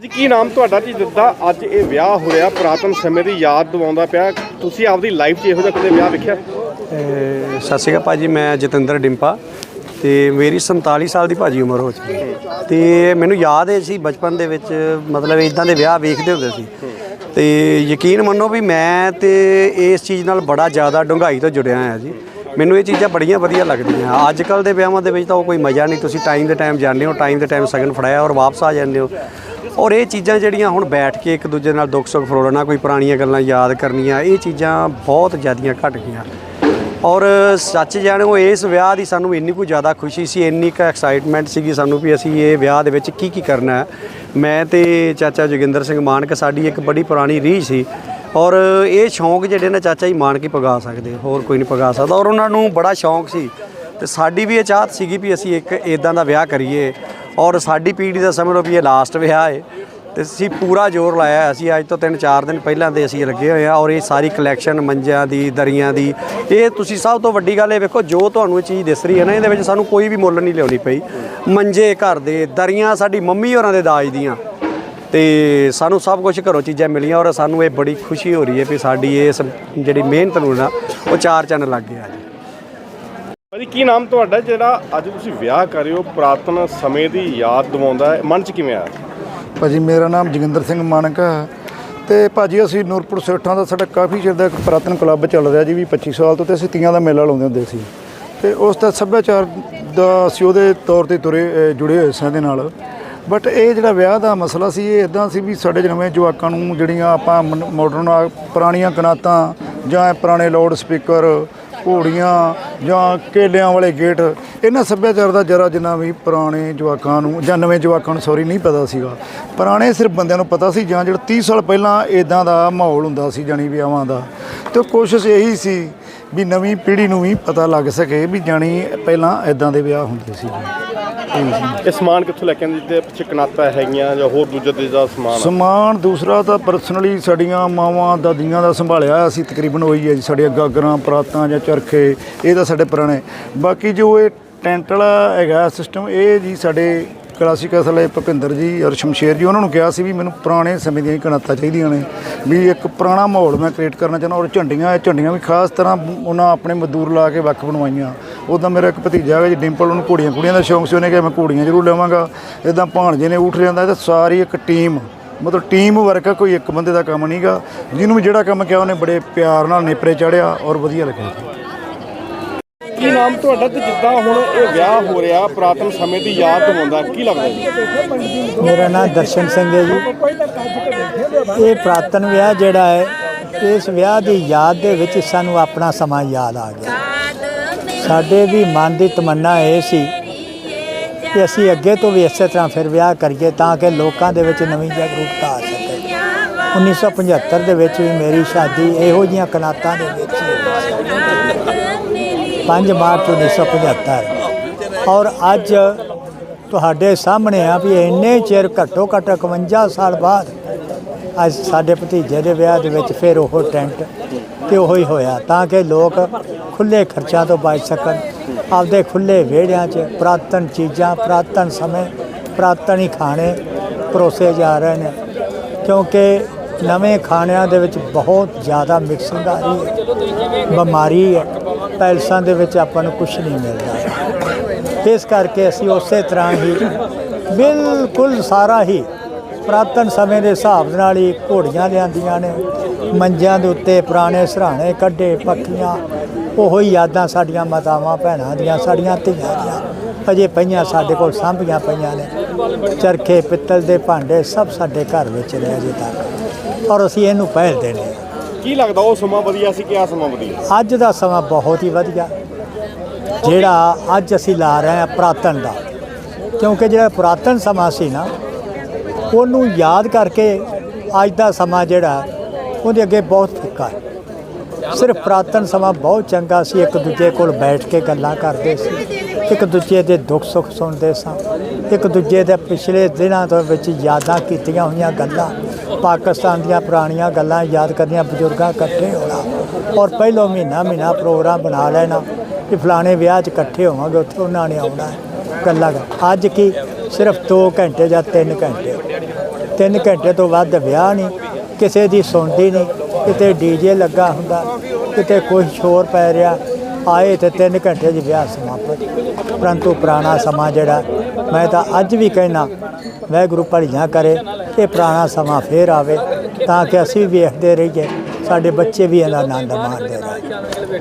ਜੀ ਕੀ ਨਾਮ ਤੁਹਾਡਾ ਜੀ ਜਿੱਦਾਂ ਅੱਜ ਇਹ ਵਿਆਹ ਹੋਇਆ ਪੁਰਾਤਨ ਸਮੇਂ ਦੀ ਯਾਦ ਦਿਵਾਉਂਦਾ ਪਿਆ। ਤੁਸੀਂ ਆਪਦੀ ਲਾਈਫ 'ਚ ਇਹੋ ਜਿਹਾ ਕਦੇ ਵਿਆਹ ਵੇਖਿਆ? ਅਹ, ਸਤਿ ਸ਼੍ਰੀ ਅਕਾਲ ਭਾਜੀ, ਮੈਂ ਜਤਿੰਦਰ ਡਿੰਪਾ ਤੇ ਮੇਰੀ 47 ਸਾਲ ਦੀ ਭਾਜੀ ਉਮਰ ਹੋ ਚੁੱਕੀ ਹੈ। ਤੇ ਮੈਨੂੰ ਯਾਦ ਹੈ ਸੀ ਬਚਪਨ ਦੇ ਵਿੱਚ, ਮਤਲਬ ਇਦਾਂ ਦੇ ਵਿਆਹ ਵੇਖਦੇ ਹੁੰਦੇ ਸੀ। ਤੇ ਯਕੀਨ ਮੰਨੋ ਵੀ ਮੈਂ ਤੇ ਇਸ ਚੀਜ਼ ਨਾਲ ਬੜਾ ਜ਼ਿਆਦਾ ਡੂੰਘਾਈ ਤੋਂ ਜੁੜਿਆ ਹਾਂ ਜੀ। ਮੈਨੂੰ ਇਹ ਚੀਜ਼ਾਂ ਬੜੀਆਂ ਵਧੀਆ ਲੱਗਦੀਆਂ। ਅੱਜ ਕੱਲ ਦੇ ਵਿਆਹਾਂ ਦੇ ਵਿੱਚ ਤਾਂ ਉਹ ਕੋਈ ਮਜ਼ਾ ਨਹੀਂ, ਤੁਸੀਂ ਟਾਈਮ ਦੇ ਟਾਈਮ ਜਾਂਦੇ ਹੋ ਟਾਈਮ ਦੇ ਟਾਈਮ ਸਗਨ ਫੜਾਇਆ ਔਰ ਵਾਪਸ ਆ ਜਾਂਦੇ ਹੋ। ਔਰ ਇਹ ਚੀਜ਼ਾਂ ਜਿਹੜੀਆਂ ਹੁਣ ਬੈਠ ਕੇ ਇੱਕ ਦੂਜੇ ਨਾਲ ਦੁੱਖ ਸੁੱਖ ਫਰੋੜਨਾ ਕੋਈ ਪੁਰਾਣੀਆਂ ਗੱਲਾਂ ਯਾਦ ਕਰਨੀਆਂ, ਇਹ ਚੀਜ਼ਾਂ ਬਹੁਤ ਜ਼ਿਆਦੀਆਂ ਘਟ ਗਈਆਂ। ਔਰ ਸੱਚ ਜਾਣੋ, ਇਸ ਵਿਆਹ ਦੀ ਸਾਨੂੰ ਇੰਨੀ ਕੁ ਜ਼ਿਆਦਾ ਖੁਸ਼ੀ ਸੀ, ਇੰਨੀ ਕੁ ਐਕਸਾਈਟਮੈਂਟ ਸੀਗੀ ਸਾਨੂੰ ਵੀ ਅਸੀਂ ਇਹ ਵਿਆਹ ਦੇ ਵਿੱਚ ਕੀ ਕੀ ਕਰਨਾ ਹੈ। ਮੈਂ ਤੇ ਚਾਚਾ ਜੋਗਿੰਦਰ ਸਿੰਘ ਮਾਨਕ ਸਾਡੀ ਇੱਕ ਬੜੀ ਪੁਰਾਣੀ ਰੀਝ ਸੀ। ਔਰ ਇਹ ਸ਼ੌਂਕ ਜਿਹੜੇ ਨੇ ਚਾਚਾ ਜੀ ਮਾਨਕ ਹੀ ਪਗਾ ਸਕਦੇ, ਹੋਰ ਕੋਈ ਨਹੀਂ ਪਗਾ ਸਕਦਾ। ਔਰ ਉਹਨਾਂ ਨੂੰ ਬੜਾ ਸ਼ੌਂਕ ਸੀ ਤੇ ਸਾਡੀ ਵੀ ਇਹ ਚਾਹਤ ਸੀਗੀ ਵੀ ਅਸੀਂ ਇੱਕ ਇਦਾਂ ਦਾ ਵਿਆਹ ਕਰੀਏ। ਔਰ ਸਾਡੀ ਪੀੜ੍ਹੀ ਦਾ ਸਮਝ ਲਓ ਵੀ ਇਹ ਲਾਸਟ ਵਿਆਹ ਹੈ ਤੇ ਅਸੀਂ ਪੂਰਾ ਜ਼ੋਰ ਲਾਇਆ ਅਸੀਂ ਅੱਜ ਤੋਂ 3-4 ਦਿਨ ਪਹਿਲਾਂ ਦੇ ਅਸੀਂ ਲੱਗੇ ਹੋਏ ਆ ਔਰ ਇਹ ਸਾਰੀ ਕਲੈਕਸ਼ਨ ਮੰਜਿਆਂ ਦੀ, ਦਰੀਆਂ ਦੀ, ਇਹ ਤੁਸੀਂ ਸਭ ਤੋਂ ਵੱਡੀ ਗੱਲ ਇਹ ਵੇਖੋ, ਜੋ ਤੁਹਾਨੂੰ ਇਹ ਚੀਜ਼ ਦਿਸ ਰਹੀ ਹੈ ਨਾ, ਇਹਦੇ ਵਿੱਚ ਸਾਨੂੰ ਕੋਈ ਵੀ ਮੁੱਲ ਨਹੀਂ ਲਿਆਉਣੀ ਪਈ। ਮੰਜੇ, ਘਰ ਦੇ, ਦਰੀਆਂ ਸਾਡੀ ਮੰਮੀ ਹੋਰਾਂ ਦੇ ਦਾਜ ਦੀਆਂ। ਤੇ ਸਾਨੂੰ ਸਭ ਕੁਝ ਘਰੋਂ ਚੀਜ਼ਾਂ ਮਿਲੀਆਂ ਔਰ ਸਾਨੂੰ ਇਹ ਬੜੀ ਖੁਸ਼ੀ ਹੋ ਰਹੀ ਹੈ ਵੀ ਸਾਡੀ ਇਸ ਜਿਹੜੀ ਮਿਹਨਤ ਨੂੰ ਨਾ, ਉਹ ਚਾਰ ਚੰਨ ਲੱਗ ਗਿਆ। ਜੀ ਭਾਜੀ, ਕੀ ਨਾਮ ਤੁਹਾਡਾ ਜਿਹੜਾ ਅੱਜ ਤੁਸੀਂ ਵਿਆਹ ਕਰ ਰਹੇ ਹੋ ਪੁਰਾਤਨ ਸਮੇਂ ਦੀ ਯਾਦ ਦਿਵਾਉਂਦਾ ਹੈ? ਮਨ 'ਚ ਕਿਵੇਂ ਆਇਆ? ਭਾਜੀ, ਮੇਰਾ ਨਾਮ ਜੋਗਿੰਦਰ ਸਿੰਘ ਮਾਨਕ ਹੈ ਤੇ ਭਾਜੀ, ਅਸੀਂ ਨੂਰਪੁਰ ਸੇਠਾਂ ਦਾ ਸਾਡਾ ਕਾਫੀ ਚਿਰ ਦਾ ਇੱਕ ਪੁਰਾਤਨ ਕਲੱਬ ਚੱਲ ਰਿਹਾ ਜੀ, ਵੀ 25 ਸਾਲ ਤੋਂ ਤੇ ਅਸੀਂ ਤੀਆਂ ਦਾ ਮੇਲਾ ਲਾਉਂਦੇ ਹੁੰਦੇ ਸੀ। ਤੇ ਉਸ ਦਾ ਸੱਭਿਆਚਾਰ ਦਾ ਅਸੀਂ ਉਹਦੇ ਤੌਰ ਤੇ ਤੁਰੇ ਜੁੜੇ ਹੋਏ ਸਾਂ ਦੇ ਨਾਲ। ਬਟ ਇਹ ਜਿਹੜਾ ਵਿਆਹ ਦਾ ਮਸਲਾ ਸੀ, ਇਹ ਇਦਾਂ ਸੀ ਵੀ ਸਾਡੇ ਨਵੇਂ ਜਵਾਕਾਂ ਨੂੰ ਜਿਹੜੀਆਂ ਆਪਾਂ ਮਾਡਰਨ ਪੁਰਾਣੀਆਂ ਕਨਾਤਾਂ ਜਾਂ ਪੁਰਾਣੇ ਲਾਊਡ ਸਪੀਕਰ ਘੋੜੀਆਂ ਜਾਂ ਕੇਲਿਆਂ ਵਾਲੇ ਗੇਟ, ਇਹਨਾਂ ਸੱਭਿਆਚਾਰ ਦਾ ਜਰਾ ਜਿੰਨਾ ਵੀ ਪੁਰਾਣੇ ਜਵਾਕਾਂ ਨੂੰ ਜਾਂ ਨਵੇਂ ਜਵਾਕਾਂ ਨੂੰ ਸੌਰੀ ਨਹੀਂ ਪਤਾ ਸੀਗਾ। ਪੁਰਾਣੇ ਸਿਰਫ ਬੰਦਿਆਂ ਨੂੰ ਪਤਾ ਸੀ ਜਾਂ ਜਿਹੜਾ 30 ਸਾਲ ਪਹਿਲਾਂ ਇਦਾਂ ਦਾ ਮਾਹੌਲ ਹੁੰਦਾ ਸੀ ਜਾਣੀ ਵਿਆਹਾਂ ਦਾ। ਤੇ ਕੋਸ਼ਿਸ਼ ਇਹੀ ਸੀ ਵੀ ਨਵੀਂ ਪੀੜ੍ਹੀ ਨੂੰ ਵੀ ਪਤਾ ਲੱਗ ਸਕੇ ਵੀ ਜਾਣੀ ਪਹਿਲਾਂ ਇਦਾਂ ਦੇ ਵਿਆਹ ਹੁੰਦੇ ਸੀ। ਇਹ ਸਮਾਨ ਕਿੱਥੋਂ ਲੈ ਕੇ ਆਉਂਦੇ? ਜਿਹਦੇ ਪਿੱਛੇ ਹੈਗੀਆਂ ਜਾਂ ਹੋਰ ਦੂਜੇ ਦੇ ਦਾ ਸਮਾਨ ਆ? ਸਮਾਨ ਦੂਸਰਾ ਤਾਂ ਪਰਸਨਲੀ ਸਾਡੀਆਂ ਮਾਵਾਂ ਦਾਦੀਆਂ ਦਾ ਸੰਭਾਲਿਆ ਅਸੀਂ ਤਕਰੀਬਨ ਉਹੀ ਹੈ ਜੀ ਸਾਡੀਆਂ ਗਾਗਰਾਂ ਪਰਾਤਾਂ ਜਾਂ ਚਰਖੇ, ਇਹ ਤਾਂ ਸਾਡੇ ਪੁਰਾਣੇ। ਬਾਕੀ ਜੋ ਇਹ ਟੈਂਟ ਵਾਲਾ ਹੈਗਾ ਸਿਸਟਮ ਇਹ ਜੀ ਸਾਡੇ ਕਲਾਸਿਕ ਅਸਲੇ ਭੁਪਿੰਦਰ ਜੀ ਔਰ ਸ਼ਮਸ਼ੇਰ ਜੀ, ਉਹਨਾਂ ਨੂੰ ਕਿਹਾ ਸੀ ਵੀ ਮੈਨੂੰ ਪੁਰਾਣੇ ਸਮੇਂ ਦੀਆਂ ਹੀ ਕਣਾਤਾਂ ਚਾਹੀਦੀਆਂ ਨੇ। ਵੀ ਇੱਕ ਪੁਰਾਣਾ ਮਾਹੌਲ ਮੈਂ ਕ੍ਰੀਏਟ ਕਰਨਾ ਚਾਹੁੰਦਾ ਔਰ ਝੰਡੀਆਂ, ਇਹ ਝੰਡੀਆਂ ਵੀ ਖਾਸ ਤਰ੍ਹਾਂ ਉਹਨਾਂ ਆਪਣੇ ਮਜ਼ਦੂਰ ਲਾ ਕੇ ਵੱਖ ਬਣਵਾਈਆਂ। ਉੱਦਾਂ ਮੇਰਾ ਇੱਕ ਭਤੀਜਾ ਹੈਗਾ ਜੀ ਡਿੰਪਲ ਉਹਨੂੰ ਘੋੜੀਆਂ ਕੁੜੀਆਂ ਦਾ ਸ਼ੌਂਕ ਸੀ ਉਹਨੇ ਕਿਹਾ ਮੈਂ ਘੋੜੀਆਂ ਜ਼ਰੂਰ ਲਵਾਂਗਾ। ਇਦਾਂ ਭਾਣਜੇ ਨੇ ਉੱਠ ਜਾਂਦਾ ਤੇ ਸਾਰੀ ਇੱਕ ਟੀਮ ਮਤਲਬ ਟੀਮ ਵਰਕ ਆ ਕੋਈ ਇੱਕ ਬੰਦੇ ਦਾ ਕੰਮ ਨਹੀਂਗਾ ਜਿਹਨੂੰ ਵੀ ਜਿਹੜਾ ਕੰਮ ਕਿਹਾ ਉਹਨੇ ਬੜੇ ਪਿਆਰ ਨਾਲ ਨੇਪਰੇ ਚੜਿਆ ਔਰ ਵਧੀਆ ਲੱਗਿਆ ਜੀ। ਕੀ ਨਾਮ ਤੁਹਾਡਾ ਤੇ ਜਿੱਦਾਂ ਹੁਣ ਇਹ ਵਿਆਹ ਹੋ ਰਿਹਾ ਪੁਰਾਤਨ ਸਮੇਂ ਦੀ ਯਾਦ ਦਿਵਾਉਂਦਾ ਕੀ ਲੱਗਦਾ ਜੀ? ਮੇਰਾ ਨਾਮ ਦਰਸ਼ਨ ਸਿੰਘ ਹੈ ਜੀ। ਇਹ ਪ੍ਰਾਤਨ ਵਿਆਹ ਜਿਹੜਾ ਹੈ ਇਸ ਵਿਆਹ ਦੀ ਯਾਦ ਦੇ ਵਿੱਚ ਸਾਨੂੰ ਆਪਣਾ ਸਮਾਂ ਯਾਦ ਆ ਗਿਆ। ਸਾਡੇ ਵੀ ਮਨ ਦੀ ਤਮੰਨਾ ਇਹ ਸੀ ਕਿ ਅਸੀਂ ਅੱਗੇ ਤੋਂ ਵੀ ਇਸੇ ਤਰ੍ਹਾਂ ਫਿਰ ਵਿਆਹ ਕਰੀਏ ਤਾਂ ਕਿ ਲੋਕਾਂ ਦੇ ਵਿੱਚ ਨਵੀਂ ਜਾਗਰੂਕਤਾ ਆ ਸਕੇ। 1975 ਦੇ ਵਿੱਚ ਵੀ ਮੇਰੀ ਸ਼ਾਦੀ ਇਹੋ ਜੀਆਂ ਕਨਾਤਾਂ ਦੇ ਵਿੱਚ ਹੀ ਹੋਈ। ਸੀ 5 ਮਾਰਚ 1975 ਔਰ ਅੱਜ ਤੁਹਾਡੇ ਸਾਹਮਣੇ ਆ ਵੀ ਇੰਨੇ ਚਿਰ ਘੱਟੋ ਘੱਟ 51 ਸਾਲ ਬਾਅਦ ਅੱਜ ਸਾਡੇ ਭਤੀਜੇ ਦੇ ਵਿਆਹ ਦੇ ਵਿੱਚ ਫਿਰ ਉਹ ਟੈਂਟ ਤੇ ਉਹੋ ਹੀ ਹੋਇਆ ਤਾਂ ਕਿ ਲੋਕ ਖੁੱਲੇ ਖਰਚਾਂ ਤੋਂ ਬਚ ਸਕਣ। ਆਪਦੇ ਖੁੱਲੇ ਵਿਹੜਿਆਂ 'ਚ ਪ੍ਰਾਤਨ ਚੀਜ਼ਾਂ, ਪ੍ਰਾਤਨ ਸਮੇਂ, ਪ੍ਰਾਤਨ ਹੀ ਖਾਣੇ ਪਰੋਸੇ ਜਾ ਰਹੇ ਨੇ। ਕਿਉਂਕਿ ਨਵੇਂ ਖਾਣਿਆਂ ਦੇ ਵਿੱਚ ਬਹੁਤ ਜ਼ਿਆਦਾ ਮਿਕਸਿੰਗ ਆ ਰਹੀ ਹੈ। ਬਿਮਾਰੀ ਹੈ। ਪੈਲਸਾਂ ਦੇ ਵਿੱਚ ਆਪਾਂ ਨੂੰ ਕੁਝ ਨਹੀਂ ਮਿਲਦਾ। ਇਸ ਕਰਕੇ ਅਸੀਂ ਉਸੇ ਤਰ੍ਹਾਂ ਹੀ ਬਿਲਕੁਲ ਸਾਰਾ ਹੀ ਪ੍ਰਾਤਨ ਸਮੇਂ ਦੇ ਹਿਸਾਬ ਦੇ ਨਾਲ ਹੀ ਘੋੜੀਆਂ ਲਿਆਂਦੀਆਂ ਨੇ ਮੰਜਿਆਂ ਦੇ ਉੱਤੇ ਪੁਰਾਣੇ ਸਰਾਣੇ ਕੱਢੇ ਪੱਖੀਆਂ ਉਹੋ ਹੀ ਯਾਦਾਂ ਸਾਡੀਆਂ ਮਾਤਾਵਾਂ ਭੈਣਾਂ ਦੀਆਂ ਸਾਡੀਆਂ ਧੀਆਂ ਦੀਆਂ ਅਜੇ ਪਈਆਂ ਸਾਡੇ ਕੋਲ ਸਾਂਭੀਆਂ ਪਈਆਂ ਨੇ। ਚਰਖੇ ਪਿੱਤਲ ਦੇ ਭਾਂਡੇ ਸਭ ਸਾਡੇ ਘਰ ਵਿੱਚ ਨੇ ਅਜੇ ਤੱਕ ਔਰ ਅਸੀਂ ਇਹਨੂੰ ਪਹਿਲ ਦੇਣੀ ਕੀ ਲੱਗਦਾ ਉਹ ਸਮਾਂ ਵਧੀਆ ਸੀ ਕਿ ਆ ਸਮਾਂ ਵਧੀਆ? ਅੱਜ ਦਾ ਸਮਾਂ ਬਹੁਤ ਹੀ ਵਧੀਆ। ਜਿਹੜਾ ਅੱਜ ਅਸੀਂ ਲਾ ਰਹੇ ਹਾਂ ਪ੍ਰਾਤਨ ਦਾ। ਕਿਉਂਕਿ ਜਿਹੜਾ ਪੁਰਾਤਨ ਸਮਾਂ ਸੀ ਨਾ ਉਹਨੂੰ ਯਾਦ ਕਰਕੇ ਅੱਜ ਦਾ ਸਮਾਂ ਜਿਹੜਾ, ਉਹਦੇ ਅੱਗੇ ਬਹੁਤ ਫਿੱਕਾ ਹੈ। ਸਿਰਫ ਪੁਰਾਤਨ ਸਮਾਂ ਬਹੁਤ ਚੰਗਾ ਸੀ, ਇੱਕ ਦੂਜੇ ਕੋਲ ਬੈਠ ਕੇ ਗੱਲਾਂ ਕਰਦੇ ਸੀ, ਇੱਕ ਦੂਜੇ ਦੇ ਦੁੱਖ ਸੁੱਖ ਸੁਣਦੇ ਸਾਂ, ਇੱਕ ਦੂਜੇ ਦੇ ਪਿਛਲੇ ਦਿਨਾਂ ਤੋਂ ਵਿੱਚ ਯਾਦਾਂ ਕੀਤੀਆਂ ਹੋਈਆਂ ਗੱਲਾਂ, ਪਾਕਿਸਤਾਨ ਦੀਆਂ ਪੁਰਾਣੀਆਂ ਗੱਲਾਂ ਯਾਦ ਕਰਨੀਆਂ ਬਜ਼ੁਰਗਾਂ ਇਕੱਠੇ ਹੋਣਾ, ਔਰ ਪਹਿਲੋ ਮਹੀਨਾ ਮਹੀਨਾ ਪ੍ਰੋਗਰਾਮ ਬਣਾ ਲੈਣਾ ਕਿ ਫਲਾਣੇ ਵਿਆਹ 'ਚ ਇਕੱਠੇ ਹੋਵਾਂਗੇ, ਉੱਥੇ ਉਹਨਾਂ ਨੇ ਆਉਣਾ ਹੈ ਗੱਲਾਂ ਕਰ- ਅੱਜ ਕੀ ਸਿਰਫ 2 ਘੰਟੇ ਜਾਂ 3 ਘੰਟੇ 3 ਘੰਟੇ ਤੋਂ ਵੱਧ ਵਿਆਹ ਨਹੀਂ, ਕਿਸੇ ਦੀ ਸੁਣਦੀ ਨਹੀਂ, ਕਿਤੇ ਡੀਜੇ ਲੱਗਾ ਹੁੰਦਾ, ਕਿਤੇ ਕੋਈ ਸ਼ੋਰ ਪੈ ਰਿਹਾ, ਆਏ ਤੇ 3 ਘੰਟੇ 'ਚ ਵਿਆਹ ਸਮਾਪਤ। ਪਰੰਤੂ ਪੁਰਾਣਾ ਸਮਾਂ ਜਿਹੜਾ, ਮੈਂ ਤਾਂ ਅੱਜ ਵੀ ਕਹਿਣਾ ਵਾਹਿਗੁਰੂ ਭਲੀਆਂ ਕਰੇ, ਇਹ ਪੁਰਾਣਾ ਸਮਾਂ ਫੇਰ ਆਵੇ, ਤਾਂ ਕਿ ਅਸੀਂ ਵੀ ਵੇਖਦੇ ਰਹੀਏ, ਸਾਡੇ ਬੱਚੇ ਵੀ ਇਹਦਾ ਆਨੰਦ ਮਾਣਦੇ ਰਹਿਣ।